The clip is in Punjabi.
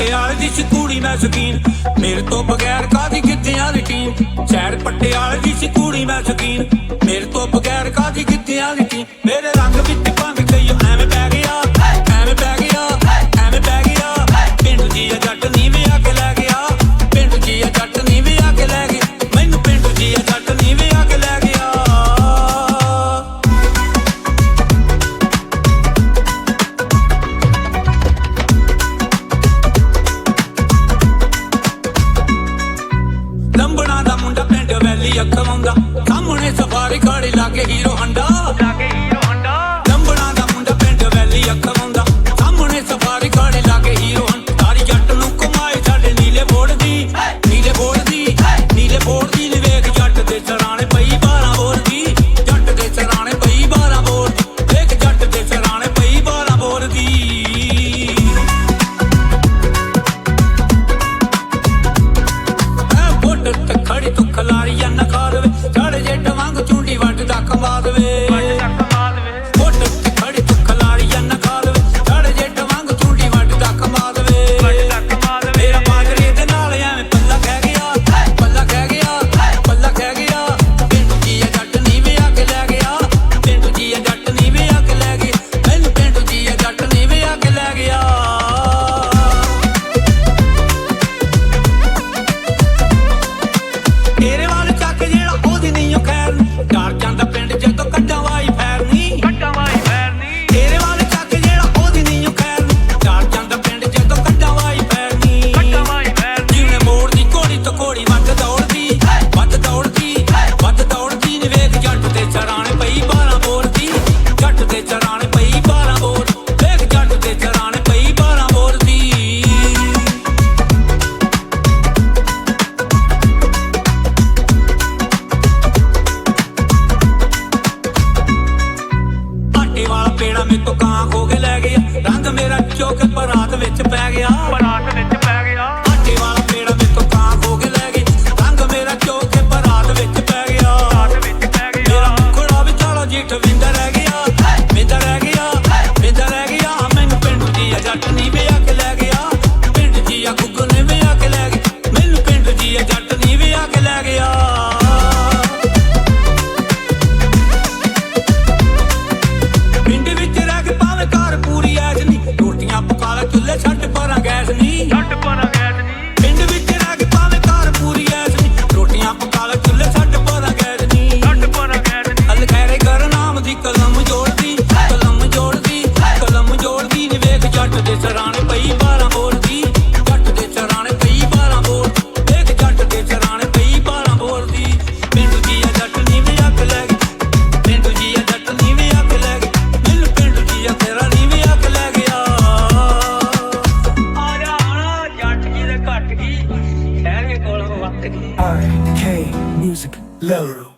ਪਟਿਆਲੇ ਦੀ ਸ਼ਕੂੜੀ ਮੈਂ ਸ਼ਕੀਨ। ਮੇਰੇ ਤੋਂ ਬਗੈਰ ਕਾਦੀ ਕਿੱਥੇ ਆ ਰੁਟੀਨ ਸ਼ਹਿਰ ਪਟਿਆਲੇ ਦੀ ਸ਼ਕੂੜੀ ਮੈਂ ਸ਼ਕੀਨ। ਮੇਰੇ ਤੋਂ ਬਗੈਰ ਕਾਦੀ ਕਿੱਥੇ ਦੀ ਰੁਟੀਨ ਅੱਖ ਵਾਉਂਦਾ ਸਾਹਮਣੇ ਸਫਾਰੀ ਕਾੜੀ ਲਾਗੇ ਹੀਰੋ ਹੰਡਾ। ਪੇੜਾ ਮੇ ਤੋਂ ਕਾਂ ਖੋ ਕੇ ਲੈ ਗਿਆ? ਰੰਗ ਮੇਰਾ ਚੋਕ ਪਰਾਂ R K Music Lil